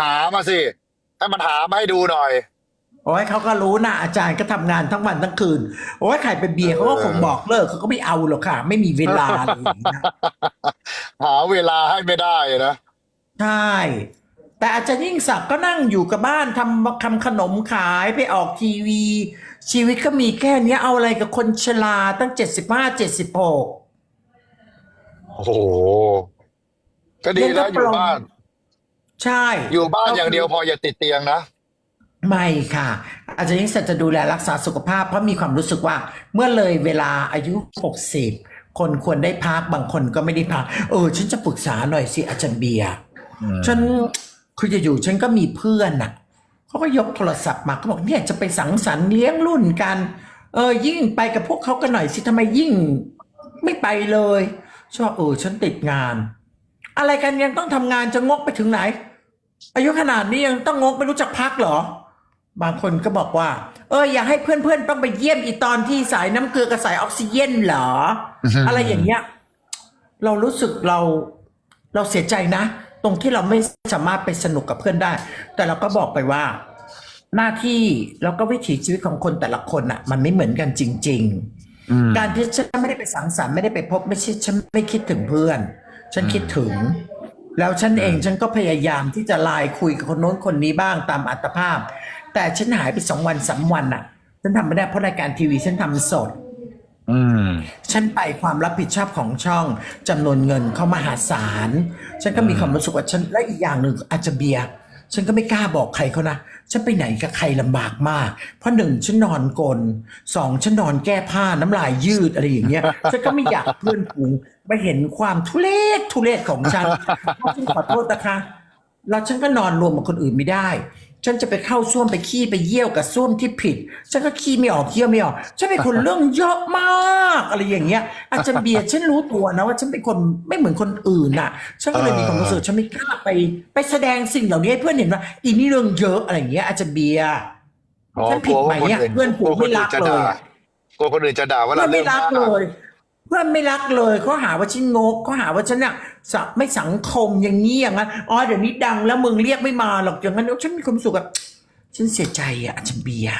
หามาสิ ให้มันหามาให้ดูหน่อย โอ้ยเขาก็รู้นะอาจารย์ก็ทำงานทั้งวันทั้งคืน โอ้ยใครเป็นเบียร์เขาก็คงบอกเลิกเขาก็ไม่เอาหรอกค่ะ ไม่มีเวลาอะไรอย่างเงี้ยหาเวลาให้ไม่ได้นะใช่ แต่อาจารย์ยิ่งศักดิ์ก็นั่งอยู่กับบ้านทำทำขนมขายไปออกทีวี ชีวิตก็มีแค่เนี้ยเอาอะไรกับคนชราตั้งเจ็ดสิบห้าเจ็ดสิบหก โอ้โหก็ดีนะอยู่บ้าน ใช่อยู่บ้านอย่างเดียวพออย่าติดเตียงนะ ไม่ค่ะ อาจารย์ยิ่งศักดิ์จะดูแลรักษาสุขภาพเพราะมีความรู้สึกว่า เมื่อเลยเวลาอายุหกสิบคนควรได้พักบางคนก็ไม่ได้พักเออ ฉันจะปรึกษาหน่อยสิอาจารย์เบียร์ฉันคือจะอยู่ฉันก็มีเพื่อนน่ะเขาก็ยกโทรศัพท์มาเขาบอกเนี่ยจะไปสังสรรค์เลี้ยงรุ่นกัน เออ ยิ่งไปกับพวกเขากันหน่อยสิทำไมยิ่ง ไม่ไปเลยชอบเออฉันติดงาน อะไรกันยังต้องทำงานจะงกไปถึงไหน อายุขนาดนี้ยังต้องงกไม่รู้จักพักเหรอ บางคนก็บอกว่า เอออยากให้เพื่อนๆต้องไปเยี่ยมอีตอนที่สายน้ำเกลือกับสายออกซิเจนเหรอ อะไรอย่างเงี้ย เรารู้สึกเราเราเสียใจนะ ตรงที่เราไม่สามารถไปสนุกกับเพื่อนได้ แต่เราก็บอกไปว่า หน้าที่แล้วก็วิถีชีวิตของคนแต่ละคนอะ มันไม่เหมือนกันจริง ๆ การที่ฉันไม่ได้ไปสังสรรค์ไม่ได้ไปพบไม่ใช่ฉันไม่คิดถึงเพื่อน ฉันคิดถึง แล้วฉันเองฉันก็พยายามที่จะไลน์คุยกับคนโน้นคนนี้บ้างตามอัตภาพ แต่ฉันหายไปสองวันสามวันอะ ฉันทำไม่ได้เพราะรายการทีวีฉันทำสดอืมฉันไปความรับผิดชอบของช่องจำนวนเงินเข้ามหาศาลฉันก็มีความรู้สึกว่าฉันและอีกอย่างหนึ่งอาจจะเบียร์ฉันก็ไม่กล้าบอกใครเขานะ ฉันไปไหนกับใครลำบากมาก เพราะหนึ่งฉันนอนกลนสองฉันนอนแก้ผ้าน้ำลายยืดอะไรอย่างเงี้ย ฉันก็ไม่อยากเพื่อนฝูงไปเห็นความทุเรศทุเรศของฉันเพราะฉันขอโทษนะคะแล้วฉันก็นอนรวมกับคนอื่นไม่ได้ ฉันจะไปเข้าส้วมไปขี้ไปเยี่ยวกับส้วมที่ผิด ฉันก็ขี้ไม่ออกเยี่ยวไม่ออก ฉันเป็นคนเรื่องเยอะมาก อะไรอย่างเงี้ย อาจารย์เบียร์ฉันรู้ตัวนะว่าฉันเป็นคนไม่เหมือนคนอื่นน่ะ ฉันก็เลยมีความรู้สึกฉันไม่กล้าไป ไปแสดงสิ่งเหล่านี้ให้เพื่อนเห็นว่าอีนี่เรื่องเยอะอะไรอย่างเงี้ยอาจารย์เบียร์อ๋อฉันผิดไหมเนี่ยกลัวว่าเพื่อนฝูงไม่รักจะเลด่ายอะกลัวคนอื่นจะด่าว่าเพื่เราอนไม่เรื่องรักมากเลย เพื่อนไม่รักเลยเขาหาว่าฉันงกเขาหาว่าฉันเนี่ยสะไม่สังคมอย่างนี้อย่างนั้นอ๋อเดี๋ยวนี้ดังแล้วมึงเรียกไม่มาหรอกอย่างนั้นฉันมีความรู้สึกแบบฉันเสียใจอะอาจารย์เบียร์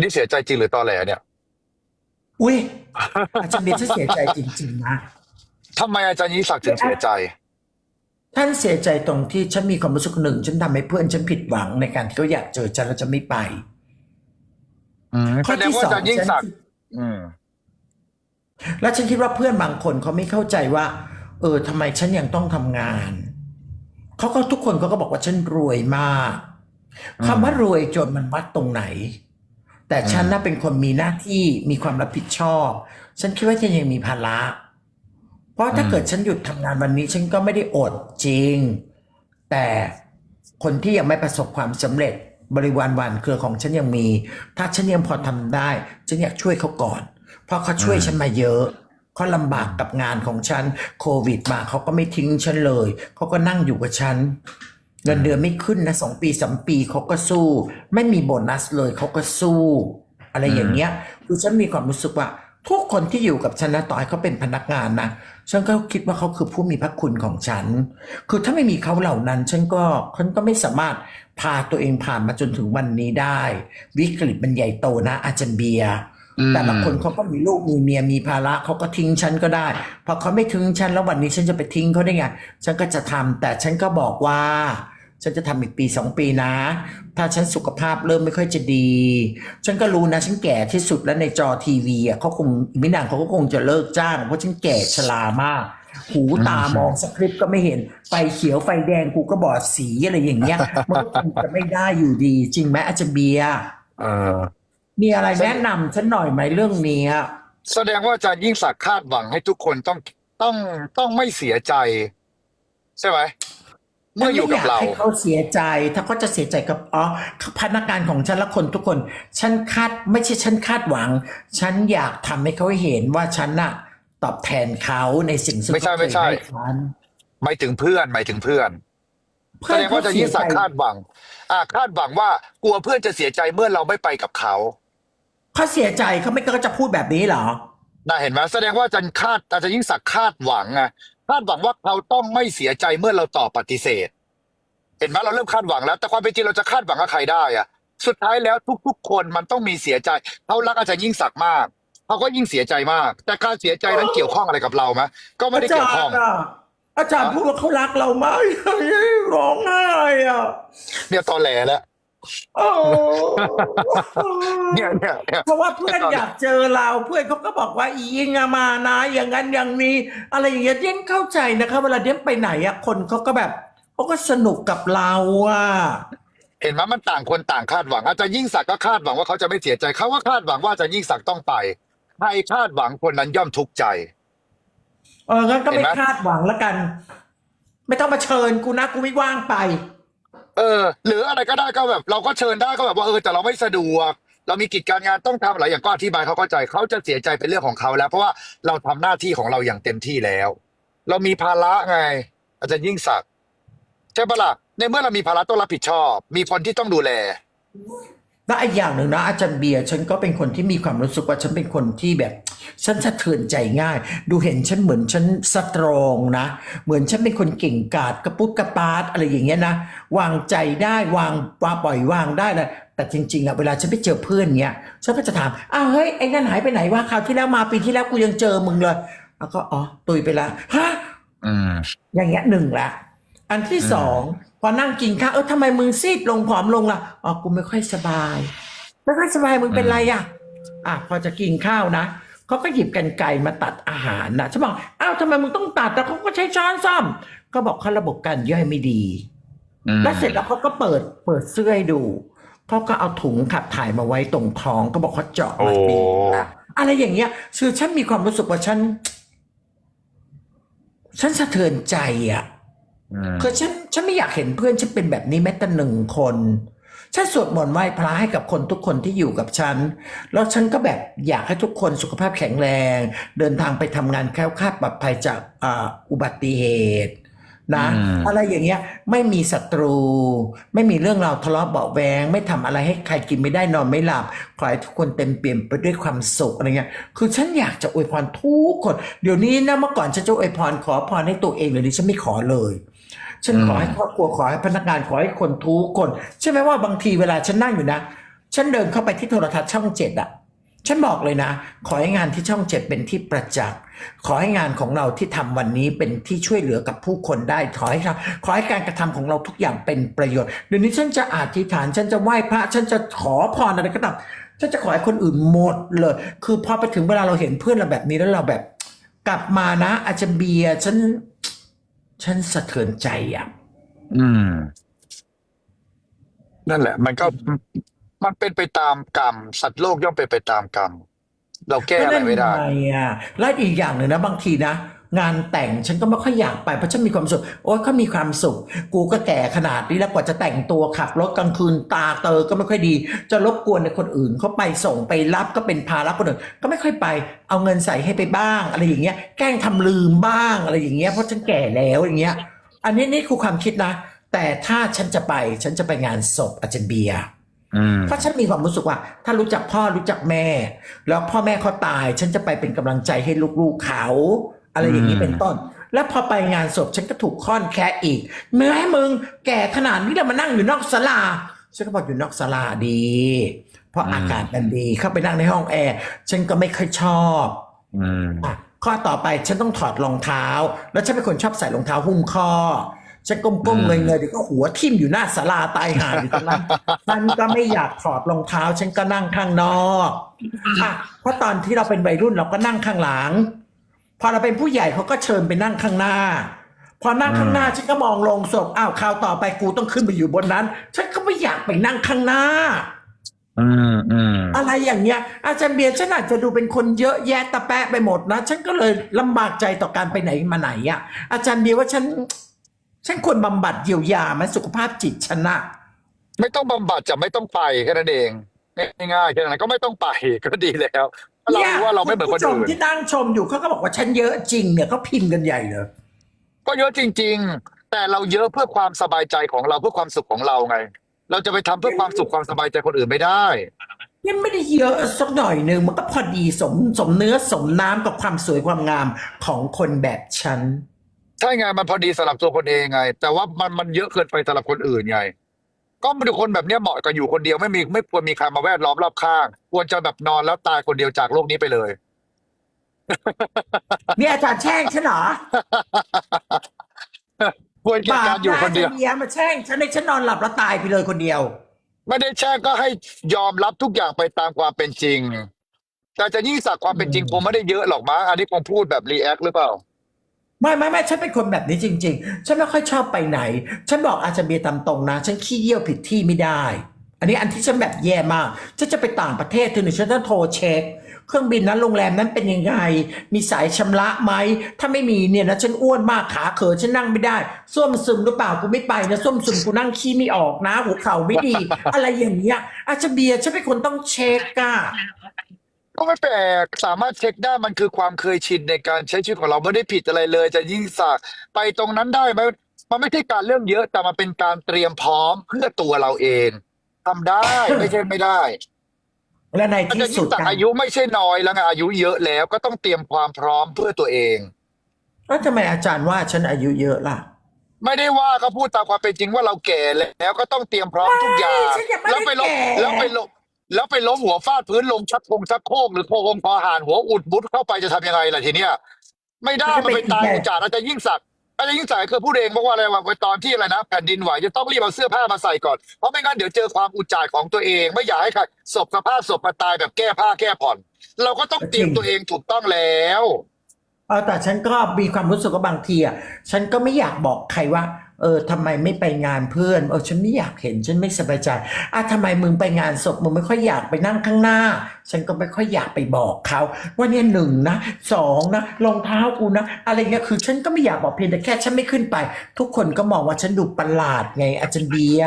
นี่เสียใจจริงหรือตอแหลเนี่ย อุ้ยอาจารย์เบียร์ฉันเสียใจจริงๆนะทำไมอาจารย์ยิ่งศักดิ์ถึงเสียใจท่านเสียใจตรงที่ฉันมีความรู้สึกหนึ่งฉันทำให้เพื่อนฉันผิดหวังในการที่เขาอยากเจอฉันแล้วจะไม่ไปอืมข้แสอดงที่ว่าสองอาจารย์ยิ่งศักดิ์ฉันอืม แล้วฉันคิดว่าเพื่อนบางคนเขาไม่เข้าใจว่า เออทำไมฉันยังต้องทำงาน เขาก็ทุกคนเขาก็บอกว่าฉันรวยมากคำว่ารวยจนมันวัดตรงไหน แต่ฉันน่ะเป็นคนมีหน้าที่มีความรับผิดชอบ ฉันคิดว่าฉันยังมีภาระเพราะถ้าเกิดฉันหยุดทำงานวันนี้ฉันก็ไม่ได้อดจริง แต่คนที่ยังไม่ประสบความสำเร็จบริวารวันเครือของฉันยังมี ถ้าฉันยังพอทำได้ ฉันอยากช่วยเขาก่อน เพราะเขาช่วยฉันมาเยอะเขาลำบากกับงานของฉัน โควิดมาเขาก็ไม่ทิ้งฉันเลย เขาก็นั่งอยู่กับฉันเงินเดือนไม่ขึ้นนะสองปีสามปีเขาก็สู้ ไม่มีโบนัสเลยเขาก็สู้ อะไรอย่างเงี้ยคือฉันมีความรู้สึกว่า ทุกคนที่อยู่กับฉันนะต่อให้เขาเป็นพนักงานนะฉันก็คิดว่าเขาคือผู้มีพระคุณของฉัน คือถ้าไม่มีเขาเหล่านั้น ฉันก็ฉันก็ไม่สามารถพาตัวเองผ่านมาจนถึงวันนี้ได้ วิกฤตมันใหญ่โตนะอาจารย์เบียร์อืม แต่ละคนเขาก็มีลูกมีเมียมีภาระเขาก็ทิ้งฉันก็ได้พอเขาไม่ทิ้งฉันแล้ววันนี้ฉันจะไปทิ้งเขาได้ไงฉันก็จะทำแต่ฉันก็บอกว่า ฉันจะทำอีกปีสองปีนะ ถ้าฉันสุขภาพเริ่มไม่ค่อยจะดี ฉันก็รู้นะ ฉันแก่ที่สุดแล้วในจอทีวีอะเขาคงอีกไม่นานเขาก็คงจะเลิกจ้างเพราะฉันแก่ชรามาก หูตามองสคริปต์ก็ไม่เห็นไฟเขียวไฟแดงกูก็บอดสีอะไรอย่างเงี้ยมันก็คงจะไม่ได้อยู่ดี จริงไหมอาจารย์เบียร์เออ มีอะไรแนะนำฉันหน่อยไหมเรื่องเนี้ยแสดงว่าอาจารย์ยิ่งศักดิ์คาดหวังให้ทุกคนต้องต้องต้องไม่เสียใจ ใช่ไหมเมื่ออยู่กับเรา ฉันไม่อยากให้เขาเสียใจ ถ้าเขาจะเสียใจกับอ๋อพนักงานของฉันและคนทุกคน ฉันคาดไม่ใช่ฉันคาดหวัง ฉันอยากทำให้เขาเห็นว่าฉันน่ะ ตอบแทนเขาในสิ่งที่ไม่ใช่เขาเคไม่ยใช่ ให้ฉัน หมายถึงเพื่อนหมายถึงเพื่อนแสเพื่อนดงเขาว่าอาจารย์เสียิ่ยงใจศักดิ์คาดหวัง อ่าคาดหวังว่ากลัวเพื่อนจะเสียใจเมื่อเราไม่ไปกับเขา เขาเสียใจเขาไม่ก็จะพูดแบบนี้เหรอน่าเห็นไหมแสดงว่าอาจารย์คาดอาจารย์ยิ่งศักดิ์คาดหวังไงคาดหวังว่าเขาต้องไม่เสียใจเมื่อเราตอบปฏิเสธห็นไหมเราเริ่มคาดหวังแล้ว แต่ความเป็นจริงเราจะคาดหวังกับใครได้อะสุดท้ายแล้วทุก ๆ คนมันต้องมีเสียใจเขารักอาจารย์ยิ่งศักดิ์มากเขาก็ยิ่งเสียใจมาก แต่การเสียใจนั้นเกี่ยวข้องอะไรกับเราไหมก็ไม่ได้อาจาเกี่ยวข้รองย์อะอาจารย์ฮะพูดว่าเขารักเรามากร้องไห้อะเนี่ยตอแหลแล้ว โอ้เนี่ยเนี่ยเนี่ย เพราะว่าเพื่อนอยากเจอเราเพื่อนเขาก็บอกว่าอียิงอะมานะ อย่างนั้นอย่างนี้ อะไรอย่างเงี้ยเดี้ยนเข้าใจนะคะ เวลาเดี้ยนไปไหนอะคนเขาก็แบบเขาก็สนุกกับเราอะเห็นไหมมันต่างคนต่างคาดหวัง อาจารย์ยิ่งศักดิ์ก็คาดหวังว่าเขาจะไม่เสียใจเขาก็คาดหวังว่าอาจารย์ยิ่งศักดิ์ต้องไปใครคาดหวังคนนั้นย่อมทุกข์ใจ เอองั้นก็ไม่เห็นไหม คาดหวังแล้วกัน ไม่ต้องมาเชิญกูนะกูไม่ว่างไป เออ หรืออะไรก็ได้ก็แบบ เราก็เชิญได้ก็แบบว่าเออแต่เราไม่สะดวก เรามีกิจการงานต้องทำหลายอย่างก็อธิบายเขาเข้าใจเขาจะเสียใจเป็นเรื่องของเขาแล้ว เพราะว่าเราทำหน้าที่ของเราอย่างเต็มที่แล้ว เรามีภาระไง อาจารย์ยิ่งศักดิ์ใช่ปะล่ะในเมื่อเรามีภาระต้องรับผิดชอบ มีคนที่ต้องดูแล และอีกอย่างหนึ่งนะอาจารย์เบียร์ฉันก็เป็นคนที่มีความรู้สึกว่าฉันเป็นคนที่แบบ ฉันสะเทือนใจง่าย ดูเห็นฉันเหมือนฉันสตรองนะ เหมือนฉันเป็นคนเก่งกาจกระปุกกระปาดอะไรอย่างเงี้ยนะวางใจได้วางวางปล่อยวางได้เลยแต่จริงๆอะเวลาฉันไปเจอเพื่อนเนี้ยฉันก็จะถามอ้าวเฮ้ยไอ้นั่นหายไปไหนวะคราวที่แล้วมาปีที่แล้วกูยังเจอมึงเลยแล้วก็อ๋อตุยไปละฮะอืมอย่างเงี้ยหนึ่งละอันที่สอง พอนั่งกินข้าวเออทำไมมึงซีดลงผอมลงล่ะอ๋อกูไม่ค่อยสบาย ไม่ค่อยสบายมึงเป็นไรอะอะพอจะกินข้าวนะเขาก็หยิบกันไก่มาตัดอาหารนะฉันบอกอ้าวทำไมมึงต้องตัดแต่เขาก็ใช้ช้อนซ่อมก็บอกเขาระบบการย่อยไม่ดี อืมแล้วเสร็จแล้วเขาก็เปิดเปิดเสื้อให้ดูเขาก็เอาถุงขับถ่ายมาไว้ตรงท้องก็บอกเขาเจาะมาดีนะอะไรอย่างเงี้ยคือฉันมีความรู้สึกว่าฉัน ฉันสะเทือนใจอะอืม คือฉันฉันไม่อยากเห็นเพื่อนฉันเป็นแบบนี้แม้แต่หนึ่งคน ฉันสวดมนต์ไหว้พระให้กับคนทุกคนที่อยู่กับฉัน แล้วฉันก็แบบอยากให้ทุกคนสุขภาพแข็งแรง เดินทางไปทำงานแคล้วคลาดปลอดภัยจากอ่าอุบัติเหตุนะอืมอะไรอย่างเงี้ยไม่มีศัตรู ไม่มีเรื่องราวทะเลาะเบาะแวง ไม่ทำอะไรให้ใครกินไม่ได้นอนไม่หลับขอให้ทุกคนเต็มเปี่ยมไปด้วยความสุขอะไรเงี้ยคือฉันอยากจะอวยพรทุกคน เดี๋ยวนี้นะเมื่อก่อนฉันจะอวยพรขอพรให้ตัวเองเดี๋ยวนี้ฉันไม่ขอเลย ฉันขอให้ครอบครัวขอให้พนักงานขอให้คนทุกคนใช่ไหมว่าบางทีเวลาฉันนั่งอยู่นะ ฉันเดินเข้าไปที่โทรทัศน์ช่องเจ็ดอะฉันบอกเลยนะ ขอให้งานที่ช่องเจ็ดเป็นที่ประจักษ์ขอให้งานของเราที่ทำวันนี้เป็นที่ช่วยเหลือกับผู้คนได้ ขอให้ทำขอให้การกระทำของเราทุกอย่างเป็นประโยชน์เดี๋ยวนี้ฉันจะอธิษฐาน ฉันจะไหว้พระ ฉันจะขอพรอะไรก็ตามฉันจะขอให้คนอื่นหมดเลย คือพอไปถึงเวลาเราเห็นเพื่อนเราแบบนี้แล้วเราแบบ กลับมานะอาจจะเบียร์ฉัน ฉันสะเทือนใจอะ อืม นั่นแหละ มันก็มันเป็นไปตามกรรม สัตว์โลกย่อมเป็นไปตามกรรม เราแก้อะไรไม่ได้ก็นั่นงอะและอีกอย่างหนึ่งนะบางทีนะ งานแต่งฉันก็ไม่ค่อยอยากไปเพราะฉันมีความสุขโอ๊ยเขามีความสุข กูก็แก่ขนาดนี้แล้วกว่าจะแต่งตัวขับรถกลางคืนตาเตอก็ไม่ค่อยดี จะรบกวนในคนอื่นเขาไปส่งไปรับก็เป็นภาระคนอื่นก็ไม่ค่อยไป เอาเงินใส่ให้ไปบ้าง อะไรอย่างเงี้ย แกล้งทำลืมบ้างอะไรอย่างเงี้ยเพราะฉันแก่แล้วอย่างเงี้ย อันนี้นี่คือความคิดนะ แต่ถ้าฉันจะไปฉันจะไปงานศพอาจารย์เบียร์อืมเพราะฉันมีความรู้สึกว่า ถ้ารู้จักพ่อรู้จักแม่ แล้วพ่อแม่เขาตาย ฉันจะไปเป็นกำลังใจให้ลูกๆเขา อะไรอย่างนี้อืมเป็นต้น แล้วพอไปงานศพฉันก็ถูกค่อนแค่อีกเมื่อให้มึงแก่ขนาดนี้แล้วมานั่งอยู่นอกศาลาฉันก็บอกอยู่นอกศาลาดี เพราะอากาศมันดีเข้าไปนั่งในห้องแอร์ฉันก็ไม่ค่อยชอบอืมอะข้อต่อไปฉันต้องถอดรองเท้า แล้วฉันเป็นคนชอบใส่รองเท้าหุ้มข้อฉันก้มอืๆมเงยๆเดี๋ยวก็หัวทิ่มอยู่หน้าศาลาตายหาอยู่ตรงนั้นฉันก็ไม่อยากถอดรองเท้า ฉันก็นั่งข้างนอกอะเพราะตอนที่เราเป็นวัยรุ่นเราก็นั่งข้างหลัง พอเราเป็นผู้ใหญ่เขาก็เชิญไปนั่งข้างหน้า พอนั่งข้างหน้าฉันก็มองลงศพอ้าวคราวต่อไปกูต้องขึ้นไปอยู่บนนั้น ฉันก็ไม่อยากไปนั่งข้างหน้าอืมอืมอะไรอย่างเงี้ย อาจารย์เบียร์ฉันอาจจะดูเป็นคนเยอะแยะตะแปะไปหมดนะ ฉันก็เลยลำบากใจต่อการไปไหนมาไหนอะ อาจารย์เบียร์ว่าฉัน ฉันควรบำบัดเยียวยาไหมสุขภาพจิตฉันอะไม่ต้องบำบัดจะไม่ต้องไปแค่นั้นเองง่ายๆแค่นั้นก็ไม่ต้องไปก็ดีแล้วถ้า เรารู้ว่าเราไม่เหมือนคนผู้ชมอื่นที่นั่งชมอยู่เขาก็บอกว่าฉันเยอะจริงเนี่ยเขาพิมพ์กันใหญ่เลยก็เยอะจริง ๆ แต่เราเยอะเพื่อความสบายใจของเราเพื่อความสุขของเราไง เราจะไปทำเพื่อความสุขความสบายใจคนอื่นไม่ได้ ยังไม่ได้เยอะสักหน่อยหนึ่งมันก็พอดีสมสมเนื้อสมน้ำกับความสวยความงามของคนแบบฉันช่ไงมันพอดีสำหรับตัวคนเองไง แต่ว่ามันมันเยอะเกินไปสำหรับคนอื่นไง ก็มันคนแบบเนี้ยเหมาะกับอยู่คนเดียวไม่มีไม่ควรมีใครมาแวดล้อมรอบข้าง ควรจะแบบนอนแล้วตายคนเดียวจากโลกนี้ไปเลย เนี่ยอาจารย์แช่งฉันเหรอควรแก่การอยู่คนเดียว บาปะอาจารเบียร์มาแช่งฉันให้ฉันนอนหลับแล้วตายไปเลยคนเดียว ไม่ได้แช่งก็ให้ยอมรับทุกอย่างไปตามความเป็นจริง แต่จะยิ่งสักความเป็นจริงอืมคงไม่ได้เยอะหรอกมั้งอันนี้คงพูดแบบรีแอคหรือเปล่า ไม่ไม่ไม่ฉันเป็นคนแบบนี้จริง ๆ ฉันไม่ค่อยชอบไปไหน ฉันบอกอาจารย์เบียร์ตามตรงนะ ฉันขี้เยี่ยวผิดที่ไม่ได้ อันนี้อันที่ฉันแบบแย่มาก ฉันจะไปต่างประเทศทีหนึ่งฉันต้องโทรเช็ค เครื่องบินนั้นโรงแรมนั้นเป็นยังไง มีสายชำระไหม ถ้าไม่มีเนี่ยนะฉันอ้วนมากขาเขอฉันนั่งไม่ได้ส้วมซึมหรือเปล่ากูไม่ไปนะส้วมซึมกูนั่งขี้ไม่ออกนะหัวเข่าไม่ดี อะไรอย่างเงี้ยอาจารย์เบียร์ฉันเป็นคนต้องเช็คอะ ก็ไม่แปลกสามารถเช็คได้มันคือความเคยชินในการใช้ชีวิตของเราไม่ได้ผิดอะไรเลย จะยิ่งสักไปตรงนั้นได้ไหมมันไม่ใช่การเรื่องเยอะแต่มันเป็นการเตรียมพร้อมเพื่อตัวเราเองทำได้ ไม่ใช่ไม่ได้และในมันที่จะสุยิ่ดงสักกันอายุไม่ใช่น้อยแล้วไงอายุเยอะแล้วก็ต้องเตรียมความพร้อมเพื่อตัวเอง แล้วทำไมอาจารย์ว่าฉันอายุเยอะล่ะ ไม่ได้ว่าก็พูดตามความเป็นจริงว่าเราแก่แล้วก็ต้องเตรียมพร้อมทุกอย่างฉันยังไม่แล้วไปล้มได้แก่ แล้วไปล้ม แล้วไปล้มหัวฟาดพื้นลงชักคงชักโครกหรือโคงคอหานหัวอุดบุดเข้าไปจะทำยังไงล่ะทีเนี้ยไม่ได้มันไปตายอุจจาระอาจจะยิ่งสักดิ์อาจจะยิ่งสักดิ์คือพูดเองบอกว่าอะไรว่าตอนที่อะไรนะแผ่นดินไหวจะต้องรีบเอาเสื้อผ้ามาใส่ก่อนเพราะไม่งั้นเดี๋ยวเจอความอุจจาระของตัวเอง ไม่อยากให้ใครศพสภาพศพมาตายแบบแก้ผ้าแก้ผ่อน เราก็ต้องเตรียมตัวเองถูกต้องแล้ว เออแต่ฉันก็มีความรู้สึกว่าบางทีอะฉันก็ไม่อยากบอกใครว่า เออทำไมไม่ไปงานเพื่อนเออฉันไม่อยากเห็นฉันไม่สบายใจอะทำไมมึงไปงานศพมึงไม่ค่อยอยากไปนั่งข้างหน้า ฉันก็ไม่ค่อยอยากไปบอกเขา ว่าเนี่ยหนึ่งนะสองนะรองเท้ากูนะ อะไรเงี้ยคือ ฉันก็ไม่อยากบอกเพียงแต่แค่ฉันไม่ขึ้นไป ทุกคนก็มองว่าฉันดูประหลาดไงอาจารย์เบีย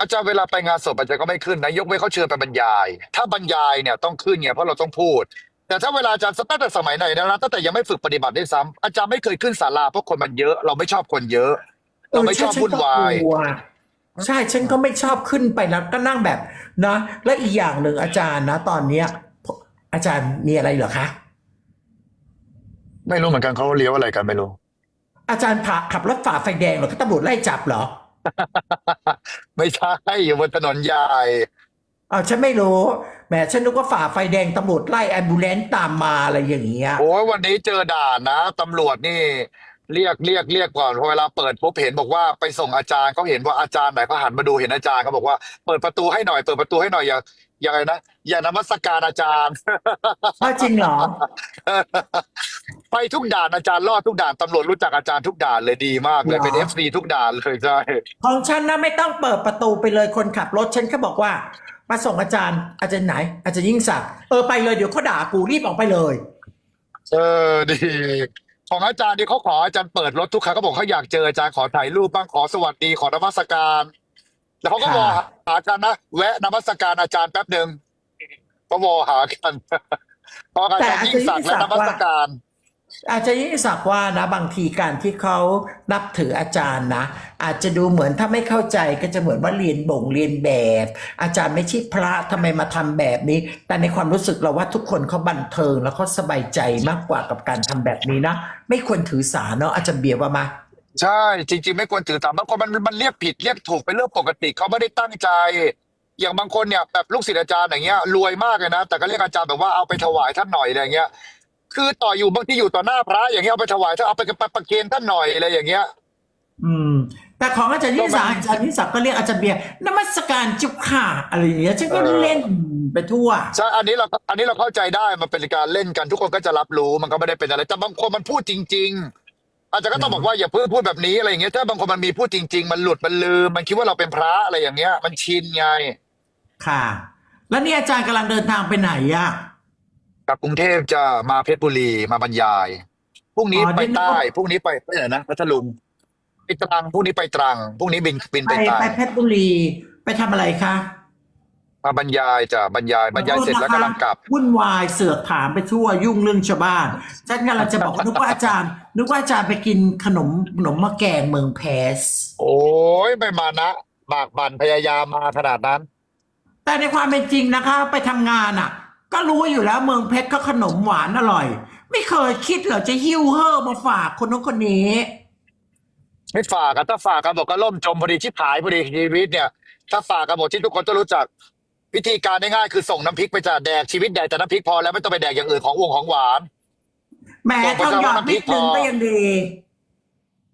อาจารย์เวลาไปงานศพอาจารย์ก็ไม่ขึ้นนะยกเว้นเขาเชิญไปบรรยาย ถ้าบรรยายเนี่ยต้องขึ้นไงเพราะเราต้องพูด แต่ถ้าเวลาอาจารย์ตั้งแต่สมัยไหนนะตั้งแต่ยังไม่ฝึกปฏิบัติด้วยซ้ำอาจารย์ไม่เคยขึ้นศาลาเพราะคนมันเยอะเราไม่ชอบคนเยอะ เราไม่ชอบใฉัวุ่นวายก็กลัใช่ ฉันก็ไม่ชอบขึ้นไปแล้วก็นั่งแบบนะ และอีกอย่างหนึ่งอาจารย์นะ ตอนเนี้ย อาจารย์มีอะไรเหรอคะ ไม่รู้เหมือนกันเขาเลี้ยวอะไรกันไม่รู้ อาจารย์ผ่าขับรถฝ่าไฟแดงเหรอก็ตำรวจไล่จับเหรอ ไม่ใช่อยู่บนถนนใหญ่อ้าวฉันไม่รู้แหมฉันนึกว่าฝ่าไฟแดงตำรวจไล่แอมบูเลนตามมาอะไรอย่างเงี้ยโอ้ยวันนี้เจอด่านนะตำรวจนี่ เรียกเรียกเรียกก่อนพอเวลาเปิดปุ๊บเห็นบอกว่าไปส่งอาจารย์เขาเห็นว่าอาจารย์ไหนเขาหันมาดูเห็นอาจารย์เขาบอกว่าเปิดประตูให้หน่อยเปิดประตูให้หน่อยอย่าอย่าอะไรนะอย่านมัสการอาจารย์ อ้าวจริงเหรอ ไปทุกด่านอาจารย์รอดทุกด่านตำรวจรู้จักอาจารย์ทุกด่านเลยดีมากเลยเหรอเป็นเอฟซีทุกด่านเลยใช่ของฉันนะไม่ต้องเปิดประตูไปเลยคนขับรถฉันแค่บอกว่า มาส่งอาจารย์อาจารย์ไหน อาจารย์ยิ่งศักดิ์เออไปเลยเดี๋ยวเขาด่ากูรีบออกไปเลย เออดี ของอาจารย์นี่เขาขออาจารย์เปิดรถทุกครั้งเขาบอกเขาอยากเจออาจารย์ขอถ่ายรูปบ้างขอสวัสดีขอนมัสการ แล้วเขาก็วอค่ะหากันนะแวะนมัสการอาจารย์แป๊บหนึ่งก็วอหากันพออาจารย์ยิ่งศักดิ์และนมัสการ อาจจะยิ่งศักดิ์ว่านะบางทีการที่เขานับถืออาจารย์นะ อาจจะดูเหมือนถ้าไม่เข้าใจก็จะเหมือนว่าเรียนบ่งเรียนแบบ อาจารย์ไม่ใช่พระทำไมมาทำแบบนี้ แต่ในความรู้สึกเราว่าทุกคนเขาบันเทิงแล้วเขาสบายใจมากกว่ากับการทำแบบนี้นะ ไม่ควรถือสาเนาะอาจารย์เบียร์ว่ามาใช่จริง ๆ ไม่ควรถือตามบางคนมันมันเรียกผิดเรียกถูกเป็นเรื่องปกติเขาไม่ได้ตั้งใจ อย่างบางคนเนี่ยแบบลูกศิษย์อาจารย์อย่างเงี้ยรวยมากเลยนะ แต่ก็เรียกอาจารย์แบบว่าเอาไปถวายท่านหน่อยอะไรเงี้ย คือต่ออยู่บางที่อยู่ต่อหน้าพระอย่างเงี้ยเอาไปถวายท่านเอาไปประเคนท่านหน่อยอะไรอย่างเงี้ย อืม แต่ของอาจารย์ยิ่งศักดิ์อาจารย์ยิ่งศักดิ์ก็เรียกอาจารย์เบียร์นมัสการจุกค่ะอะไรอย่างเงี้ยฉันก็เออเล่นไปทั่วใช่อันนี้เราอันนี้เราเข้าใจได้มันเป็นการเล่นกันทุกคนก็จะรับรู้มันก็ไม่ได้เป็นอะไรแต่บางคนมันพูดจริง ๆ อาจารย์ก็ต้องบอกว่าอย่าเพิ่งพูดแบบนี้อะไรอย่างเงี้ยถ้าบางคนมันมีพูดจริง ๆ มันหลุดมันลืมมันคิดว่าเราเป็นพระอะไรอย่างเงี้ย มันชินไงค่ะ แล้วนี่อาจารย์กำลังเดินทางไปไหนอะ กลับกรุงเทพจะมาเพชรบุรีมาบรรยายพรุ่งนี้อ๋อไปเดี๋ยวใต้พรุ่งนี้ไปไปไหนนะพัทลุงไปตรังพรุ่งนี้ไปตรังพรุ่งนี้บินบินไปไปตรังไปเพชรบุรี ไปทำอะไรคะมาบรรยายจะบรรยายบรรยายเสร็จแล้วกำลังกลับวุ่นวายเสือกถามไปทั่วยุ่งเรื่องชาวบ้านฉันกำลังจะบอกว่านึกว่าอาจารย์ นึกว่าอาจารย์ไปกินขนมขนมมะแกงเมืองแพส โอ้ยไม่มานะบากบั่นพยายามมาขนาดนั้น แต่ในความเป็นจริงนะคะ ไปทำงานอะ ก็รู้อยู่แล้วเมืองเพชรเขาขนมหวานอร่อย ไม่เคยคิดเหรอจะหิ้วเฮ่อมาฝากคนนู้นคนนี้ ไม่ฝากกันถ้าฝากกันบอกก็ล่มจมพอดีชิบหายพอดีชีวิตเนี่ย ถ้าฝากกันหมดที่ทุกคนต้องรู้จัก วิธีการง่ายๆคือส่งน้ำพริกไปจ่าแดกชีวิตแดกแต่น้ำพริกพอแล้วไม่ต้องไปแดกอย่างอื่นของวงของหวาน แหม้ทองหยอดนิดนึงก็ยังดี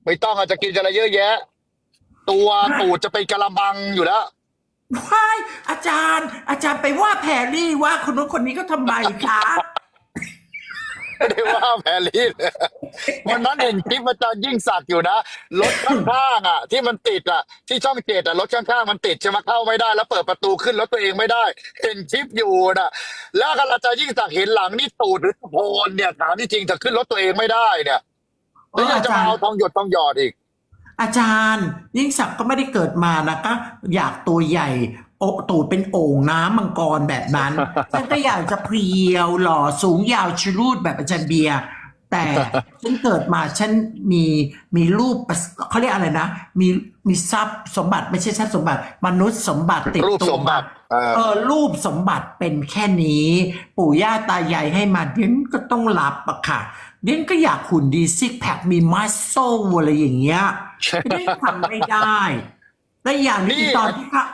ไม่ต้องอาจจะกินอะไรเยอะแยะ ตัวตูดจะเป็นกะละมังอยู่แล้ว ว้ายอาจารย์ อาจารย์ไปว่าแพรรี่ว่าคนนู้นคนนี้ก็ทำไมคะไม่ได้ว่าแพรรี่เลยวันนั้นเห็นคลิปอาจารย์ยิ่งศักดิ์อยู่นะรถข้างๆอะ ที่มันติดอะ ที่ช่องเจ็ดอะรถข้างๆมันติดใช่ไหมเข้าไม่ได้ แล้วเปิดประตูขึ้นรถตัวเองไม่ได้ เห็นคลิปอยู่น่ะแล้วก็อาจารย์ยิ่งศักดิ์เห็นหลังนี่ตูดหรือโพนเนี่ยถามที่จริงถ้าขึ้นรถตัวเองไม่ได้เนี่ยแล้วยังจะมาเอาทองหยดทองหยอดอีก อาจารย์ ยิ่งศักดิ์ก็ไม่ได้เกิดมานะก็อยากตัวใหญ่โอตูดเป็นโอ่งน้ำมังกรแบบนั้นฉันก็อยากจะเพรียวหล่อสูงยาวชรูดแบบอาจารย์เบียร์แต่ฉันเกิดมาฉันมีมีรูปประเขาเรียกอะไรนะ มีมีทรัพย์สมบัติไม่ใช่ทรัพย์สมบัติ มนุษย์สมบัติติดรูปตัวสมบัติเออเออรูปสมบัติเป็นแค่นี้ ปู่ย่าตายายให้มาเดี๋ยวก็ต้องรับอะค่ะ เดี๋ยวก็อยากหุ่นดีซิกแพคมีมัสโซอะไรอย่างเงี้ยไม่ได้ทำไม่ได้ และอย่างหนี้นี่ตอนที่ค่ะ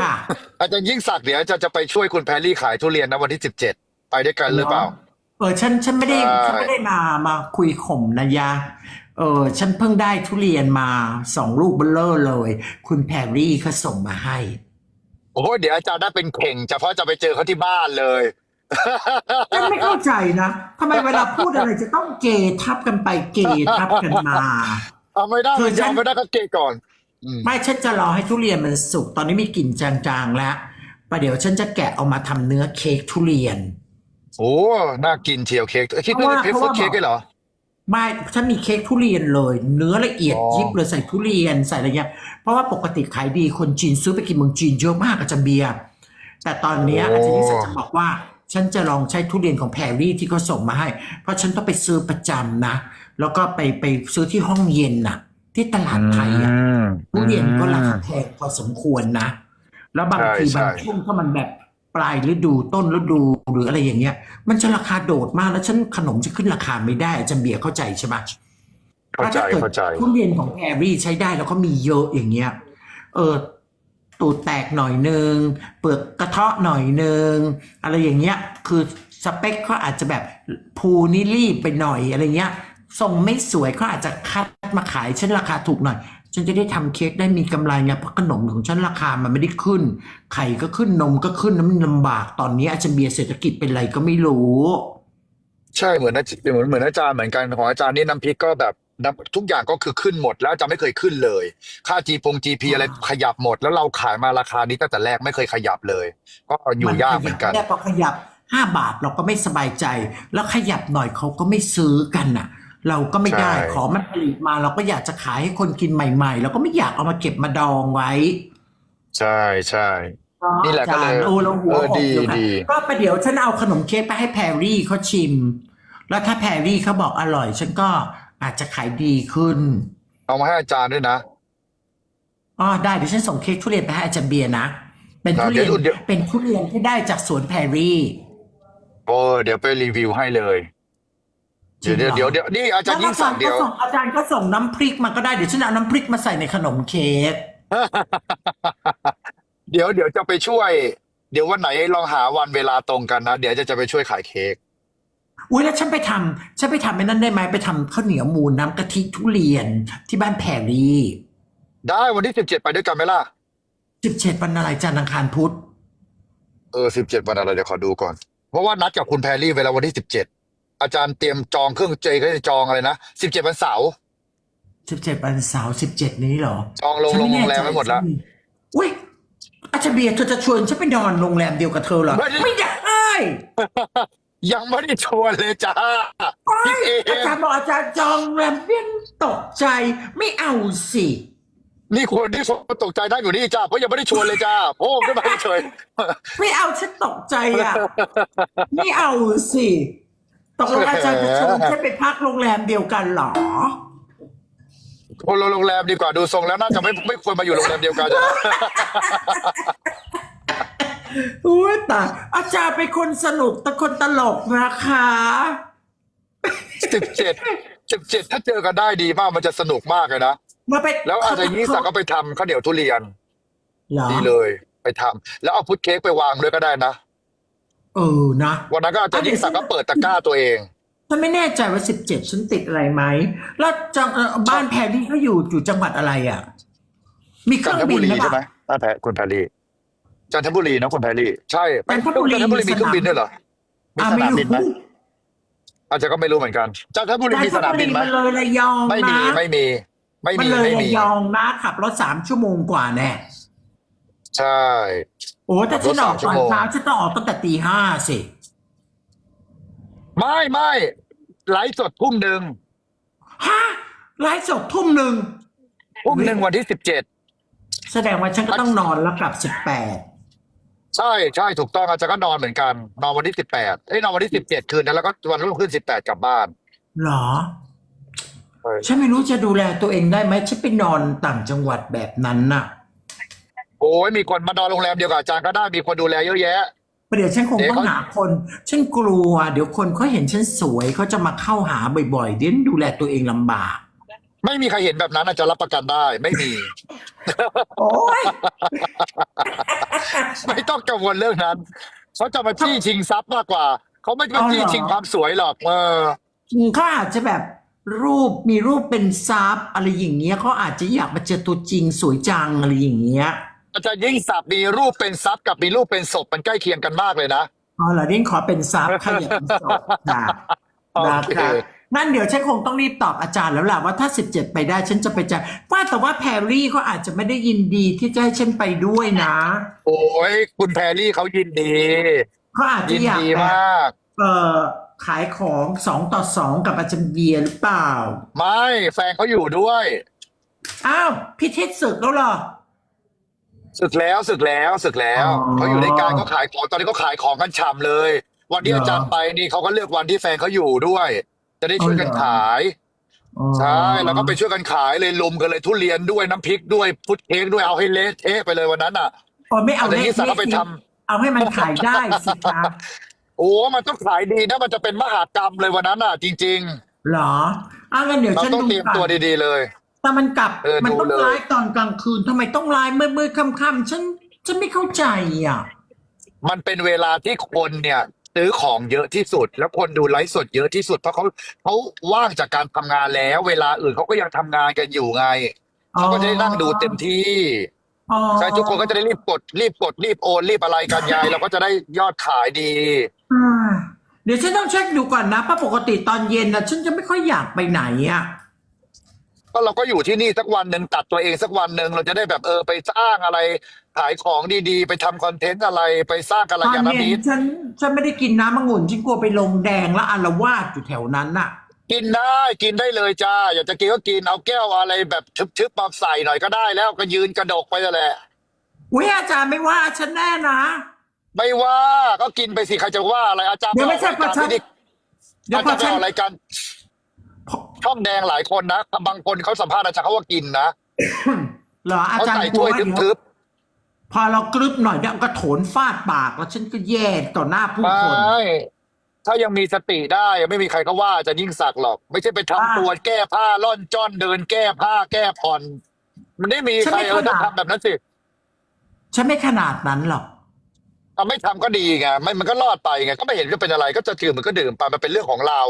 ค่ะอาจารย์ยิ่งศักดิ์เดี๋ยวจะจะไปช่วยคุณแพรรี่ขายทุเรียนนะวันที่สิบเจ็ดไปด้วยกันหรือเปล่า เออฉันฉันไม่ได้ใช่ฉันไม่ได้มามาคุยข่มนะยะเออฉันเพิ่งได้ทุเรียนมาสองลูกเบลเลอร์เลย คุณแพรรี่เขาส่งมาให้ โอ้โหเดี๋ยวอาจารย์ได้เป็นเข่งเฉพาะจะไปเจอเขาที่บ้านเลย ฉันไม่เข้าใจนะทำไมเวลาพูดอะไรจะต้องเกทับกันไปเกทับกันมา เอาไม่ได้คือฉัยนอมไม่ได้ก็เกะก่อนอืมไม่ฉันจะรอให้ทุเรียนมันสุกตอนนี้มีกลิ่นจางๆแล้วประเดี๋ยวฉันจะแกะเอามาทำเนื้อเค้กทุเรียน โอ้น่ากินเชียวเค้กเอ้ยคิดเพราะว่าว่าเค้กเพราะฟุตว่าเค้กได้เหรอ ไม่ฉันมีเค้กทุเรียนเลย เนื้อละเอียดอ๋อ ยิบเลยใส่ทุเรียนใส่อะไรเงี้ยเพราะว่าปกติขายดีคนจีนซื้อไปกินเมืองจีนเยอะมากอาจารย์เบียร์แต่ตอนเนี้ยอาจารย์ยิ่งศักดิ์จะบอกว่า ฉันจะลองใช้ทุเรียนของแพรรี่ที่เขาส่งมาให้ เพราะฉันต้องไปซื้อประจำนะ แล้วก็ไปไปซื้อที่ห้องเย็นน่ะ ที่ตลาดไทยอะทุเรียนก็ราคาแพงพอสมควรนะ แล้วบางทีใช่บางใช่ช่วงถ้ามันแบบปลายฤดูต้นฤดูหรืออะไรอย่างเงี้ย มันจะราคาโดดมากแล้วฉันขนมจะขึ้นราคาไม่ได้อาจารย์เบียร์เข้าใจใช่ไหมเข้าใจถ้กิดเข้าใจทุเรียนของแพรรี่ใช้ได้แล้วก็มีเยอะอย่างเงี้ย เออ ตูดแตกหน่อยหนึ่งเปลือกกระเทาะหน่อยหนึ่งอะไรอย่างเงี้ยคือสเปคเขาอาจจะแบบภูนี่รีบไปหน่อยอะไรเงี้ยทรงไม่สวยเขาอาจจะคัดมาขายฉันราคาถูกหน่อยฉันจะได้ทำเค้กได้มีกำไรไงเพราะขนมของฉันราคามันไม่ได้ขึ้น ไข่ก็ขึ้นนมก็ขึ้นน้ำมันลำบากตอนนี้อาจารย์เบียร์เศรษฐกิจเป็นไรก็ไม่รู้ ใช่เหมือนอาจเหมือนเหมือนอาจารย์เหมือนกันของอาจารย์นี่น้ำพริกก็แบบ น้ำทุกอย่างก็คือขึ้นหมดแล้วอาจารย์ไม่เคยขึ้นเลย ค่าจีพงจีพีอะไรขยับหมด แล้วเราขายมาราคานี้ตั้งแต่แรกไม่เคยขยับเลย ก็อยู่ยากเหมือนกันขยับได้พอขยับห้าบาทเราก็ไม่สบายใจ แล้วขยับหน่อยเขาก็ไม่ซื้อกันน่ะ เราก็ไม่ได้ใช่ขอมันผลิตมา เราก็อยากจะขายให้คนกินใหม่ๆเราก็ไม่อยากเอามาเก็บมาดองไว้ ใช่ใช่นี่แหละก็เลยอาจารโอ้เราหัวเอออกดีอยู่ค่ะดีก็ประเดี๋ยวฉันเอาขนมเค้กไปให้แพรรี่เขาชิม แล้วถ้าแพรรี่เขาบอกอร่อย ฉันก็ อาจจะขายดีขึ้น เอามาให้อาจารย์ด้วยนะ อ๋อได้เดี๋ยวฉันส่งเค้กทุเรียนไปให้อาจารย์เบียร์นะ เป็นทุเรียน เดี๋ยวเดี๋ยว เป็นทุเรียนที่ได้จากสวนแพรรี่ โอ้เดี๋ยวไปรีวิวให้เลยเดี๋ยวเดี๋ยวเดี๋ยวเดี๋ยวนี่อาจารย์ยิ่งศักดิ์เดี๋ยว แล้วอาจารย์ก็ส่งน้ำพริกมาก็ได้ เดี๋ยวฉันเอาน้ำพริกมาใส่ในขนมเค้ก เดี๋ยวเดี๋ยวจะไปช่วย เดี๋ยววันไหนลองหาวันเวลาตรงกันนะ เดี๋ยวจะจะไปช่วยขายเค้ก อุ้ยแล้วฉันไปทำฉันไปทำไอ้นั่นได้ไหมไปทำข้าวเหนียวมูนน้ำกะทิทุเรียนที่บ้านแพรรี่ได้วันที่สิบเจ็ดไปด้วยกันไหมล่ะ สิบเจ็ดวันอะไรจันทร์อังคารพุธเออสิบเจ็ดวันอะไรเดี๋ยวขอดูก่อน เพราะว่านัดกับคุณแพรรี่เวลาวันที่สิบเจ็ดอาจารย์เตรียมจองเครื่องเจก็จะจองอะไรนะสิบเจ็ดวันเสาร์ สิบเจ็ดวันเสาร์สิบเจ็ดนี้เหรอจองโรงฉันโรงแน่แรมใจไว้หมดแล้วอุ้ยอาจารย์เบียร์เธอจะชวนฉันไปนอนโรงแรมเดียวกับเธอเหรอไม่ได้ ไม่ได้ ยังไม่ได้ชวนเลยจ้าคิดเออางจารย์บอกอาจารย์จองโรงแรมเบี้ยนตกใจไม่เอาสิ นี่คนที่ตกใจได้อยู่นี่จ้าเพราะยังไม่ได้ชวนเลยจ้าโอ้ไม่มาเฉยไม่เอาฉันตกใจอะ ไม่เอาสิตกลงอาจารย์จะชวนฉันไปพักโรงแรมเดียวกันเหรอคนละโรงแรมดีกว่าดูทรงแล้วน่าจะไม่ไม่ควรมาอยู่โรงแรมเดียวกันจ้ะ อุ้ยตายอาจารย์เป็นคนสนุกแต่คนตลกนะคะ สิบเจ็ดสิบเจ็ดถ้าเจอกันได้ดีมากมันจะสนุกมากเลยนะ มาไปแล้วอาจจะยิ่งสักดิ์ก็ไปทำข้าวเหนียวทุเรียน เหรอดีเลยไปทำแล้วเอาพุทธเค้กไปวางด้วยก็ได้นะ เออนะวันนั้นก็อาจจะยิ่งสักดิ์ก็เปิดตะกร้าตัวเอง ฉันไม่แน่ใจว่าสิบเจ็ดฉันติดอะไรไหมแล้วจังเอ่อบ้านแพรรี่เขาอยู่อยู่จังหวัดอะไรอะ มีเคจัรื่นองทบิบุนรีหรือใช่เปไหมล่าบ้านแพรคุณแพรรี่ จันทบุรีนะคุณแพรรี่ใช่จันทบุรีจันทบุรีมีเครื่องบินด้วยเหรอมีอ่าสไม่นามรู้บินไหมอาจจะก็ไม่รู้เหมือนกันจันทบุรีมีสนามบินไหมมันเลยระยองไม่มีนะไม่มี ไม่มันมีเลยไม่ระมียองนะขับรถสามชั่วโมงกว่าแน่ใช่ โอ้แต่ฉันออกขับรถสามชั่ตอวนโมง เช้าฉันต้องออกตั้งแต่ตีห้าสิไม่ไม่ไลฟ์สดทุ่มหนึ่งฮะไลฟ์สดทุ่มหนึ่งทุ่มหนึ่งวันที่สิบเจ็ดแสดงว่าฉันก็ต้องนอนแล้วกลับสิบแปด ใช่ใช่ถูกต้องอาจารย์ก็นอนเหมือนกัน นอนวันที่สิบแปดเอ้ยนอนวันที่สิบเจ็ดคืนนั้นแล้วก็วันรุ่งขึ้นสิบแปดกลับบ้านหรอใช่ฉันไม่รู้จะดูแลตัวเองได้ไหมฉันไปนอนต่างจังหวัดแบบนั้นน่ะ โอ้ยมีคนมานอนโรงแรมเดียวกับอาจารย์ก็ได้มีคนดูแลเยอะแยะประเดี๋ยวฉันคงเดี๋ยวต้องเขาหาคน ฉันกลัว เดี๋ยวคนเขาเห็นฉันสวยเขาจะมาเข้าหาบ่อยๆเดี๋ยวดูแลตัวเองลำบาก ไม่มีใครเห็นแบบนั้นอาจารย์รับประกันได้ไม่มี โอ้ย ไม่ต้องกังวลเรื่องนั้นเขาจะมาจี้ชิงทรัพย์มากกว่า เขาไม่มาจี้ชิงความสวยหรอกเออเขาอาจจะแบบรูปมีรูปเป็นซับอะไรอย่างเงี้ยเขาอาจจะอยากมาเจอตัวจริงสวยจังอะไรอย่างเงี้ยอาจารย์ยิ่งศักดิ์มีรูปเป็นทรัพย์กับมีรูปเป็นศพมันใกล้เคียงกันมากเลยนะอ๋อเหรอเด่นขอเป็นซับขยันสดค่ะโอนะเคคะ งั้นเดี๋ยวฉันคงต้องรีบตอบอาจารย์แล้วล่ะว่าถ้า 17 ไปได้ฉันจะไปจะว่าแต่ว่าแพรรี่เขาอาจจะไม่ได้ยินดีที่จะให้ฉันไปด้วยนะโอ้ยคุณแพรรี่เขายินดีเขาอาจจะยินอยากดีแบบมากเอ่อขายของสองต่อสองกับอาจารย์เบียร์หรือเปล่า ไม่แฟนเขาอยู่ด้วยอ้าวพี่ทิศศึกแล้วเหรอศึกแล้วศึกแล้วศึกแล้วอ๋อเขาอยู่ในการก็ขายของตอนนี้ก็ขายของกันฉ่ำเลย วันที่เหรออาจารย์ไปนี่เขาก็เลือกวันที่แฟนเขาอยู่ด้วย จะได้ช่วยกันอ๋อเหรอขายอ๋อใช่แล้วก็ไปช่วยกันขายเลยลุมกันเลยทุเรียนด้วยน้ำพริกด้วยพุดเค้กด้วยเอาให้เละเทะไปเลยวันนั้นอะอ๋อไม่เอาอาจารย์ยิ่งศักดิ์ก็ไปสิทำ เอาให้มันขายได้สิคะโอ้มันต้องขายดีนะมันจะเป็นมหากรรมเลยวันนั้นอะ จริงเหรออ้าวงั้นเดี๋ยวๆเราฉันต้องดูเตรียมก่อนตัวดีๆเลย แต่มันกลับ เออมันต้องดูเลย ไลฟ์ตอนกลางคืนทำไมต้องไลฟ์เมื่อมืดๆค่ำๆฉันฉันไม่เข้าใจอะ มันเป็นเวลาที่คนเนี่ย ซื้อของเยอะที่สุด แล้วคนดูไลฟ์สดเยอะที่สุด เพราะเขาเขาว่างจากการทำงานแล้ว เวลาอื่นเขาก็ยังทำงานกันอยู่ไงเขาก็จะได้นั่งดูเต็มที่ อ๋อใช่ทุกคนก็จะได้รีบกดรีบกดรีบโอนรีบอะไรกันยายเราก็จะได้ยอดขายดี อ่าเดี๋ยวฉันต้องเช็คดูก่อนนะเพราะปกติตอนเย็นนะฉันจะไม่ค่อยอยากไปไหนอะ ก็เราก็อยู่ที่นี่สักวันหนึ่งตัดตัวเองสักวันหนึ่งเราจะได้แบบเออไปสร้างอะไรขายของดีๆ ไปทำคอนเทนต์อะไรไปสร้างกัลตอนยาณเย็มินตรฉันฉันไม่ได้กินน้ำมะงุ่นฉันกลัวไปลงแดงแล้วอารวาสอยู่แถวนั้นน่ะ กินได้กินได้เลยจ้าอยากจะกินก็กินเอาแก้วอะไรแบบทึบๆมาใส่หน่อยก็ได้แล้วก็ยืนกระดกไปนั่นแหละ อุ้ยอาจารย์ไม่ว่าฉันแน่นะ ไม่ว่าก็กินไปสิใครจะว่าอะไรอาจารย์เดี๋ยวไม่ใช่ปออกรายการประชันพิธีเดี๋ยวอาพจาอรย์ไปฉันออกรายการ ช่องแดงหลายคนนะบางคนเขาสัมภาษณ์อาจารย์เขาว่ากินนะเหรออาเขาจารย์ใส่กลัถ้ววยว่าเดี๋ยวทึบพอเรากรึบหน่อยเดี๋ยวก็โถนฟาดปากแล้วฉันก็แย่ต่อหน้าๆผู้ไมคน่ถ้ายังมีสติได้ไม่มีใครก็ว่าอาจะยิ่งสักดิ์หรอก ไม่ใช่ไปทำอ่าตัวแก้ผ้าล่อนจ้อนเดินแก้ผ้าแก้ผ่อน มันไม่มีฉันใครไม่เออขนาต้อดงทำแบบนั้นสิฉันไม่ขนาดนั้นหรอก เอาไม่ทำก็ดีไงไม่มันก็รอดไปไงก็ไม่เห็นจะเป็นอะไรก็จะดื่มมันก็ดื่มไปมันเป็นเรื่องของเรา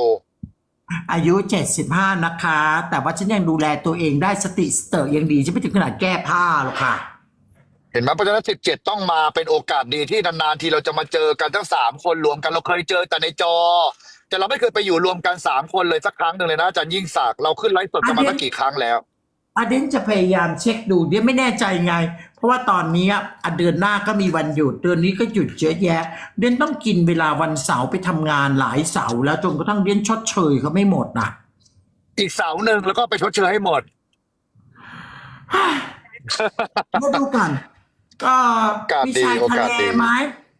อายุ 75 นะคะ แต่ว่าฉันยังดูแลตัวเองได้สติสเตอร์ยังดีฉันไม่ถึงขนาดแก้ผ้าหรอกค่ะ เห็นไหมเพราะฉะนั้นสิบเจ็ดต้องมาเป็นโอกาสดีที่นานๆทีเราจะมาเจอกันทั้งสามคนรวมกันเราเคยเจอแต่ในจอ แต่เราไม่เคยไปอยู่รวมกันสามคนเลยสักครั้งหนึ่งเลยนะอาจารย์ยิ่งศักดิ์เราขึ้นไลฟ์สดกันมาอันนี้ตั้งกี่ครั้งแล้วอาเดนจะพยายามเช็คดูเดี๋ยวไม่แน่ใจไง เพราะว่าตอนนี้อะเดือนหน้าก็มีวันหยุดเดือนนี้ก็หยุดเยอะแยะ เดนต้องกินเวลาวันเสาร์ไปทำงานหลายเสาร์แล้วจนกระทั่งเดนชดเชยเขาไม่หมดนะอีกเสาหนึ่งแล้วก็ไปชดเชยให้หมดมาดูกัน ก็โอกาสมีดีชายโอทะกาสเลดีไหม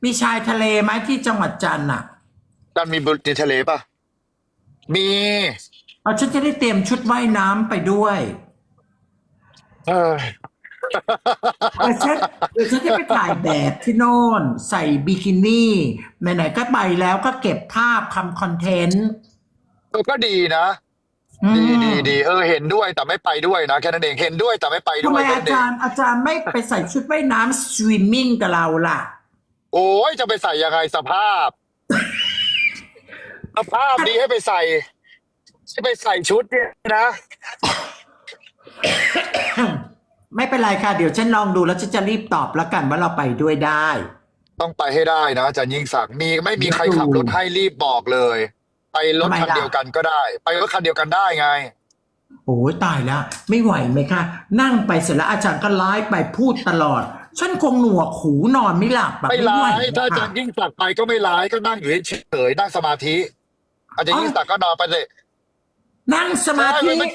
มีชายทะเลไหมที่จังหวัดจันทร์อะจันมีบุรีทะเลป่ะมีเอาฉันจะได้เตรียมชุดว่ายน้ำไปด้วย เออเออ ฉันเดี๋ยวฉันจะไปถ่ายแบบที่โน่น ใส่บิกินี่ไหนๆก็ไปแล้วก็เก็บภาพทำคอนเทนต์เออก็ดีนะ อืมดีดีดีเออเห็นด้วยแต่ไม่ไปด้วยนะแค่นั้นเองเห็นด้วยแต่ไม่ไปด้ทำวไมยแค่อานั้นเองจารย์อาจารย์ไม่ไปใส่ชุดว่ายน้ำสวิมมิ่งกับเราล่ะ โอ้ยจะไปใส่ยังไงสภาพ สภาพดีให้ไปใส่จะไปใส่ชุดเนี่ยนะ ไม่เป็นไรค่ะ เดี๋ยวฉันลองดูแล้วฉันจะรีบตอบแล้วกันว่าเราไปด้วยได้ ต้องไปให้ได้นะอาจารย์ยิ่งศักดิ์มีไม่มีใครขับรถให้รีบบอกเลย ไปรถทำไมคันล่ะ เดียวกันก็ได้ ไปรถคันเดียวกันได้ไง โอ้ยตายแล้วไม่ไหวไหมคะ นั่งไปเสร็จแล้วอาจารย์ก็ไลฟ์ไปพูดตลอด ฉันคงหนวกหูนอนไม่หลับแบบไม่ไหวร้ายถ้าอาค่ะจารย์ยิ่งศักดิ์ไปก็ไม่ร้ายก็นั่งอยู่เฉยๆนั่งสมาธิ อาจารย์ยิ่งศักดิ์ก็นอนไปเลย นั่งสมาธิใช่มัน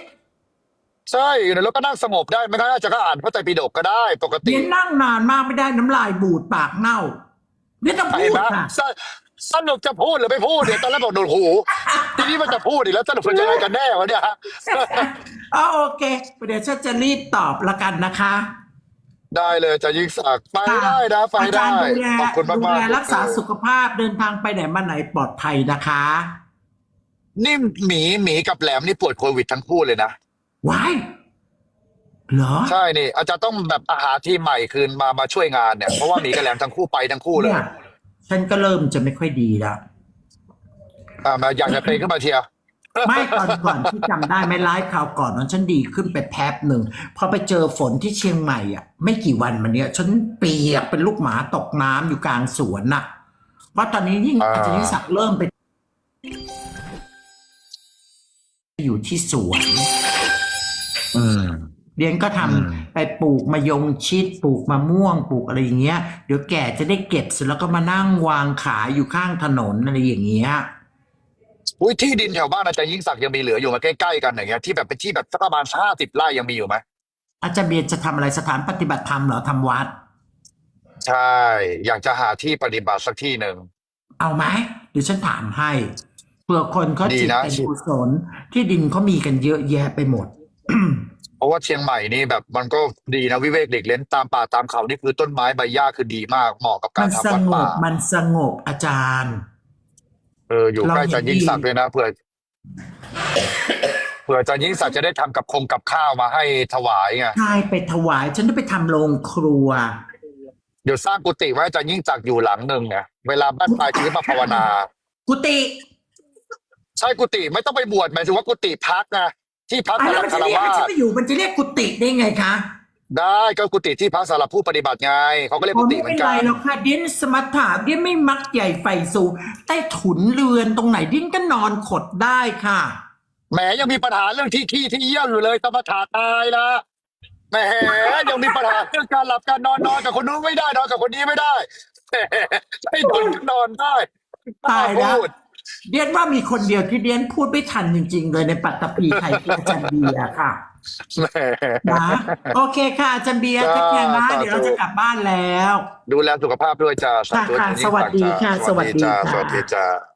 ใช่อยู่ในรถก็นั่งสงบได้ไม่งั้นอาจารย์ก็อ่านพระไตรปิฎกก็ได้ปกติเรียนนั่งนานมากไม่ได้น้ำลายบูดปากเน่าไม่ต้องพูเห็นดไหมค่ะสสนุกจะพูดหรือไม่พูดเดี๋ยวตอนแรกบอกโดนหู ทีนี้มันจะพูดอีกแล้วสรุปมันจะอะไรกันแน่วะเนี่ยฮะ อ๋อโอเคเดี๋ยวฉันจะรีบตอบละกันนะคะได้เลยอาจารย์ยิ่งศักดิ์ไปได้นะไปอาจาได้ รย์ดูแลขอบคุณมากดูมากแลรักษาสุขภาพเดินทางไปไหนมาไหนปลอดภัยนะคะ นี่หมีหมีกับแหลมนี่ป่วยโควิดทั้งคู่เลยนะ ว้ายเหรอใช่นี่อาจารย์ต้องแบบอาหารที่ใหม่คืนมามาช่วยงานเนี่ย เพราะว่าหมีกับแหลมทั้งคู่ไปทั้งคู่เลย เนี่ยฉันก็เริ่มจะไม่ค่อยดีแล้วอ่ามาอยากจะเป็นขึ้นมาเชียร์ไม่ตอนก่อนที่จำได้ไหม่ไลฟ์คราวก่อนนั้นฉันดีขึ้นไปแป๊บหนึ่งพอไปเจอฝนที่เชียงใหม่อะ ไม่กี่วันมาเนี้ยฉันเปียกเป็นลูกหมาตกน้ำอยู่กลางสวนน่ะ เพราะตอนนี้ยิ่งอ่าอาจารย์ยิ่งศักดิ์เริ่มไป อยู่ที่สวนอืม เรียนก็ทำอืมไปปลูกมะยงชิดปลูกมะม่วงปลูกอะไรอย่างเงี้ย เดี๋ยวแก่จะได้เก็บเสร็จแล้วก็มานั่งวางขายอยู่ข้างถนนอะไรอย่างเงี้ยอุ้ยที่ดินแถวบ้านอาจารย์ยิ่งศักดิ์ยังมีเหลืออยู่มาใกล้ๆกันอย่างเงี้ยที่แบบเป็นที่แบบสักประมาณห้าสิบไร่ยังมีอยู่ไหมอาจารย์เบียร์จะทำอะไรสถานปฏิบัติธรรมเหรอทำวัด ใช่อยากจะหาที่ปฏิบัติสักที่หนึ่งเอาไหมเดี๋ยวฉันถามให้เผื่อคนเขาดีจิตนะเป็นกุศลที่ดินเขามีกันเยอะแยะไปหมด เพราะว่าเชียงใหม่นี่แบบมันก็ดีนะวิเวกเด็กเล่นตามป่าตามเขานี่คือต้นไม้ใบหญ้าคือดีมากเหมาะกับกามัรนทำสวัดงป่าบมันสงบอาจารย์ เอออยู่ใกล้เราเห็นอาจารย์ยิ่งศักดิ์ดีเลยนะเผื่อเผื่ออาจารย์ยิ่งศักดิ์จะได้ทำกับคงกับข้าวมาให้ถวายไง ใช่ไปถวาย ฉันจะไปทำโรงครัว เดี๋ยวสร้างกุฏิไว้อาจารย์ยิ่งศักดิ์อยู่หลังหนึ่งเนี่ยเวลาบ้านปลายชีวิตมาภาวนา กุฏิใช่กุฏิไม่ต้องไปบวชหมายถึงว่ากุฏิพักไง ที่พักอะสำหแล้รัวบมันคารจะเรียกวาให้ฉันสไปอยู่มันจะเรียกกุฏิได้ไงคะ ได้ก็กุฏิที่พักสำหรับผู้ปฏิบัติไงเขาก็เรียกอ๋อกุฏิไม่เหมืเป็อนนไรกันหรอกค่ะเดียนสมถะเดียนไม่มักใหญ่ไฟสูงใต้ถุนเรือนตรงไหนเดียนก็นอนขดได้ค่ะแหมยังมีปัญหาเรื่องที่ขี้ที่เยี่ยวอยู่เลยสมถะตายละแหมยังมีปัญหาเรื่องการหลับการนอนนอนกับคนนู้นไม่ได้นอนกับคนนี้ไม่ได้แหมให้นอนก็นอนได้ตายแล้วพูด เดียนว่ามีคนเดียวที่เดียนพูดไม่ทันจริง ๆ เลยในปัตตภีไทยคืออาจารย์เบียร์ค่ะแหมนะโอเคค่ะอาจารย์เบียร์จ้าแค่นะสาธุเดี๋ยวเราจะกลับบ้านแล้ว ดูแลสุขภาพด้วยจ้าค่ะค่ะยิ่งสวัสดีจ้าค่ะ สวัสดีจ้าสวัสดีค่ะสวัสดีจ้า